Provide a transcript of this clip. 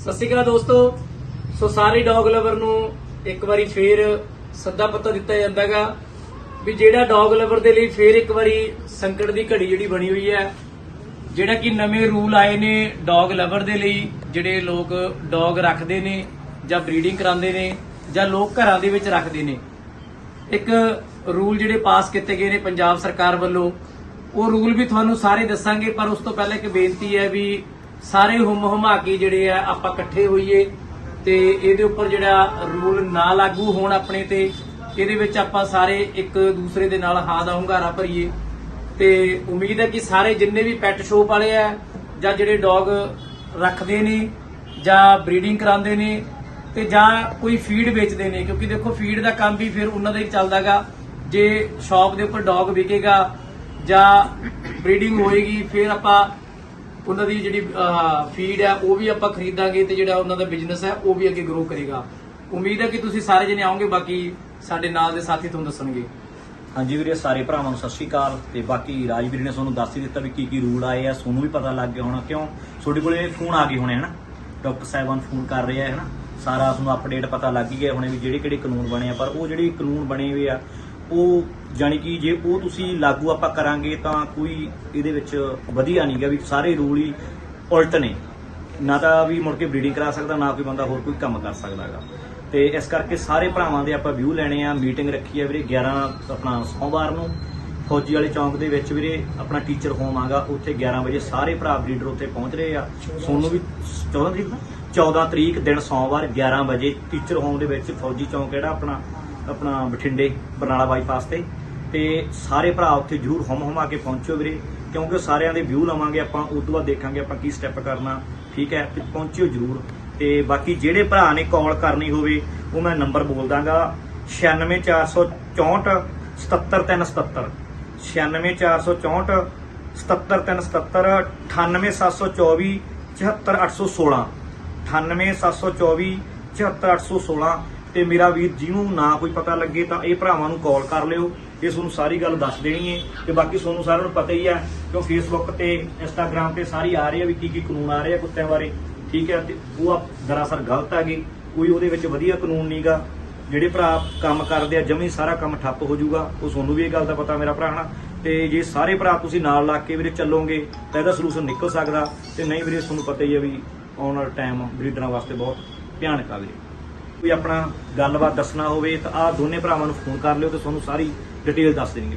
ਸਤਿ ਸ਼੍ਰੀ ਅਕਾਲ ਦੋਸਤੋ। ਸੋ ਸਾਰੇ ਡੌਗ ਲਵਰ ਨੂੰ ਇੱਕ ਵਾਰੀ ਫੇਰ ਸੱਦਾ ਪੱਤਾ ਦਿੱਤਾ ਜਾਂਦਾਗਾ ਵੀ ਜਿਹੜਾ ਡੌਗ ਲਵਰ ਦੇ ਲਈ ਫੇਰ ਇੱਕ ਵਾਰੀ ਸੰਕਟ ਦੀ ਘੜੀ ਜਿਹੜੀ ਬਣੀ ਹੋਈ ਹੈ, ਜਿਹੜਾ ਕਿ ਨਵੇਂ ਰੂਲ ਆਏ ਨੇ ਡੌਗ ਲਵਰ ਦੇ ਲਈ, ਜਿਹੜੇ ਲੋਕ ਡੌਗ ਰੱਖਦੇ ਨੇ ਜਾਂ ਬਰੀਡਿੰਗ ਕਰਾਉਂਦੇ ਨੇ ਜਾਂ ਲੋਕ ਘਰਾਂ ਦੇ ਵਿੱਚ ਰੱਖਦੇ ਨੇ। ਇੱਕ ਰੂਲ ਜਿਹੜੇ ਪਾਸ ਕੀਤੇ ਗਏ ਨੇ ਪੰਜਾਬ ਸਰਕਾਰ ਵੱਲੋਂ, ਉਹ ਰੂਲ ਵੀ ਤੁਹਾਨੂੰ ਸਾਰੇ ਦੱਸਾਂਗੇ, ਪਰ ਉਸ ਤੋਂ ਪਹਿਲਾਂ ਇੱਕ ਬੇਨਤੀ ਹੈ ਵੀ ਸਾਰੇ ਹੁਮ ਹੁਮਾ ਕੇ ਜਿਹੜੇ ਆ, ਆਪਾਂ ਇਕੱਠੇ ਹੋਈਏ ਤੇ ਇਹਦੇ ਉੱਪਰ ਜਿਹੜਾ ਰੂਲ ਨਾ ਲਾਗੂ ਹੋਣ ਆਪਣੇ ਤੇ, ਇਹਦੇ ਵਿੱਚ ਆਪਾਂ ਸਾਰੇ ਇੱਕ ਦੂਸਰੇ ਦੇ ਨਾਲ ਹਾਂ ਦਾ ਹੁੰਗਾਰਾ ਭਰੀਏ। ਤੇ ਉਮੀਦ ਹੈ ਕਿ ਸਾਰੇ ਜਿੰਨੇ ਵੀ ਪੈਟ ਸ਼ੋਪ ਵਾਲੇ ਆ, ਜਾਂ ਜਿਹੜੇ ਡੌਗ ਰੱਖਦੇ ਨੇ, ਜਾਂ ਬਰੀਡਿੰਗ ਕਰਾਉਂਦੇ ਨੇ, ਤੇ ਜਾਂ ਕੋਈ ਫੀਡ ਵੇਚਦੇ ਨੇ, ਕਿਉਂਕਿ ਦੇਖੋ ਫੀਡ ਦਾ ਕੰਮ ਵੀ ਫਿਰ ਉਹਨਾਂ ਦਾ ਹੀ ਚੱਲਦਾਗਾ। ਜੇ ਸ਼ਾਪ ਦੇ ਉੱਪਰ ਡੌਗ ਵਿਕੇਗਾ ਜਾਂ ਬਰੀਡਿੰਗ ਹੋਏਗੀ, ਫਿਰ ਆਪਾਂ ਉਹਨਾਂ ਦੀ ਜਿਹੜੀ ਫੀਡ ਹੈ ਉਹ ਵੀ ਆਪਾਂ ਖਰੀਦਾਂਗੇ ਤੇ ਜਿਹੜਾ ਉਹਨਾਂ ਦਾ ਬਿਜ਼ਨਸ ਹੈ, ਉਹ ਵੀ ਅੱਗੇ ਗਰੋ ਕਰੇਗਾ। ਉਮੀਦ ਹੈ ਕਿ ਤੁਸੀਂ ਸਾਰੇ ਜਣੇ ਆਓਗੇ, ਬਾਕੀ ਸਾਡੇ ਨਾਲ ਦੇ ਸਾਥੀ ਤੁਹਾਨੂੰ ਦੱਸਣਗੇ। ਹਾਂਜੀ ਵੀਰੇ, ਸਾਰੇ ਭਰਾਵਾਂ ਨੂੰ ਸਤਿ ਸ਼੍ਰੀ ਅਕਾਲ। ਤੇ ਬਾਕੀ ਰਾਜਵੀਰ ਨੇ ਤੁਹਾਨੂੰ ਦੱਸ ਹੀ ਦਿੱਤਾ ਵੀ ਕੀ ਕੀ ਰੂਲ ਆਏ ਆ ਤੁਹਾਨੂੰ ਵੀ ਪਤਾ ਲੱਗ ਗਿਆ ਹੋਣਾ, ਕਿਉਂ? ਤੁਹਾਡੇ ਕੋਲੇ ਫੋਨ ਆ ਗਏ ਹੋਣੇ, ਹਨਾ? ਡਾਕਟਰ ਸਾਹਿਬਾਨ ਫੋਨ ਕਰ ਰਹੇ ਆ ਹਨਾ? ਸਾਰਾ ਤੁਹਾਨੂੰ ਅਪਡੇਟ ਪਤਾ ਲੱਗ ਹੀ ਗਿਆ ਹੋਣੇ ਵੀ ਜਿਹੜੇ ਕਿਹੜੇ ਕਾਨੂੰਨ ਬਣੇ ਆ, ਪਰ ਉਹ ਜਿਹੜੇ ਕਾਨੂੰਨ ਬਣੇ ਹੋਏ ਆ ਉਹ ਜਾਣੀ ਕਿ ਜੇ ਉਹ ਤੁਸੀਂ ਲਾਗੂ ਆਪਾਂ ਕਰਾਂਗੇ ਤਾਂ ਕੋਈ ਇਹਦੇ ਵਿੱਚ ਵਧੀਆ ਨਹੀਂਗਾ ਵੀ ਸਾਰੇ ਰੂਲ ਹੀ ਉਲਟ ਨੇ। ਨਾ ਤਾਂ ਵੀ ਮੁੜ ਕੇ ਬਰੀਡਿੰਗ ਕਰਾ ਸਕਦਾ, ਨਾ ਕੋਈ ਬੰਦਾ ਹੋਰ ਕੋਈ ਕੰਮ ਕਰ ਸਕਦਾਗਾ ਤੇ ਇਸ ਕਰਕੇ ਸਾਰੇ ਭਰਾਵਾਂ ਦੇ ਆਪਾਂ ਵਿਊ ਲੈਣੇ ਆ ਮੀਟਿੰਗ ਰੱਖੀ ਆ ਵੀਰੇ 11 ਆਪਣਾ ਸੋਮਵਾਰ ਨੂੰ। ਫੌਜੀ ਵਾਲੇ ਚੌਂਕ ਦੇ ਵਿੱਚ ਵੀਰੇ ਆਪਣਾ ਟੀਚਰ ਹੋਮ ਆਗਾ, ਉੱਥੇ 11 ਵਜੇ ਸਾਰੇ ਭਰਾ ਬਰੀਡਰ ਉੱਥੇ ਪਹੁੰਚ ਰਹੇ ਆ। ਸੋਨੂੰ ਵੀ 14 ਤਰੀਕ ਨੂੰ? 14 ਤਰੀਕ ਦਿਨ ਸੋਮਵਾਰ 11 ਵਜੇ ਟੀਚਰ ਹੋਮ ਦੇ ਵਿੱਚ ਫੌਜੀ ਚੌਂਕ ਜਿਹੜਾ ਆਪਣਾ ਆਪਣਾ ਬਠਿੰਡੇ, ਬਰਨਾਲਾ ਬਾਈਪਾਸ ਤੇ। ਤੇ ਸਾਰੇ ਭਰਾ ਉੱਥੇ ਜਰੂਰ ਹਮ ਹਮਾ ਕੇ ਪਹੁੰਚੋ ਵੀਰੇ, ਕਿਉਂਕਿ ਸਾਰਿਆਂ ਦੇ ਵਿਊ ਲਵਾਂਗੇ ਆਪਾਂ, ਉਸ ਤੋਂ ਬਾਅਦ ਦੇਖਾਂਗੇ ਆਪਾਂ ਕੀ ਸਟੈਪ ਕਰਨਾ, ਠੀਕ ਹੈ? ਤੇ ਪਹੁੰਚਿਓ ਜਰੂਰ। ਤੇ ਬਾਕੀ ਜਿਹੜੇ ਭਰਾ ਨੇ ਕਾਲ ਕਰਨੀ ਹੋਵੇ, ਉਹ ਮੈਂ ਨੰਬਰ ਬੋਲ ਦਾਂਗਾ 96464 77377 96464 77377 98724 74816 98724 74816 ਤੇ ਮੇਰਾ ਵੀਰ ਜਿਹਨੂੰ ਨਾ ਕੋਈ ਪਤਾ ਲੱਗੇ ਤਾਂ ਇਹ ਭਰਾਵਾਂ ਨੂੰ ਕਾਲ ਕਰ ਲਿਓ। ਇਹ ਤੁਹਾਨੂੰ ਸਾਰੀ ਗੱਲ ਦੱਸ ਦੇਣੀ ਹੈ ਤੇ ਬਾਕੀ ਤੁਹਾਨੂੰ ਸਾਰਿਆਂ ਨੂੰ ਪਤਾ ਹੀ ਹੈ ਕਿਉਂ ਫੇਸਬੁੱਕ ਤੇ ਇੰਸਟਾਗ੍ਰam ਤੇ ਸਾਰੀ ਆ ਰਹੀ ਹੈ ਵੀ ਕੀ ਕੀ ਕਾਨੂੰਨ ਆ ਰਹੇ ਆ ਕੁੱਤਿਆਂ ਬਾਰੇ। ਠੀਕ ਹੈ ਤੇ ਉਹ ਆ ਦਰਅਸਲ ਗਲਤ ਹੈਗੇ ਕੋਈ ਉਹਦੇ ਵਿੱਚ ਵਧੀਆ ਕਾਨੂੰਨ ਨਹੀਂਗਾ ਜਿਹੜੇ ਭਰਾ ਕੰਮ ਕਰਦੇ ਆ, ਜਮੀ ਸਾਰਾ ਕੰਮ ਠੱਪ ਹੋ ਜਾਊਗਾ। ਉਹ ਤੁਹਾਨੂੰ ਵੀ ਇਹ ਗੱਲ ਦਾ ਪਤਾ ਮੇਰਾ ਭਰਾ, ਹਨਾ? ਤੇ ਜੇ ਸਾਰੇ ਭਰਾ ਤੁਸੀਂ ਨਾਲ ਲੱਗ ਕੇ ਵੀਰੇ ਚੱਲੋਗੇ, ਤਾਂ ਇਹਦਾ ਸੋਲੂਸ਼ਨ ਨਿਕਲ ਸਕਦਾ। ਤੇ ਨਹੀਂ ਵੀਰੇ, ਤੁਹਾਨੂੰ ਪਤਾ ਹੀ ਹੈ ਵੀ ਆਉਣ ਵਾਲਾ ਟਾਈਮ ਬਰੀਡਰਾਂ ਵਾਸਤੇ ਬਹੁਤ ਭਿਆਨਕ ਆ ਵੀਰੇ। ਕੋਈ ਆਪਣਾ ਗੱਲਬਾਤ ਦੱਸਣਾ ਹੋਵੇ, ਤਾਂ ਆਹ ਦੋਨੇ ਭਰਾਵਾਂ ਨੂੰ ਫੋਨ ਕਰ ਲਿਓ ਤੇ ਤੁਹਾਨੂੰ ਸਾਰੀ ਡਿਟੇਲ ਦੱਸ ਦੇਣਗੇ।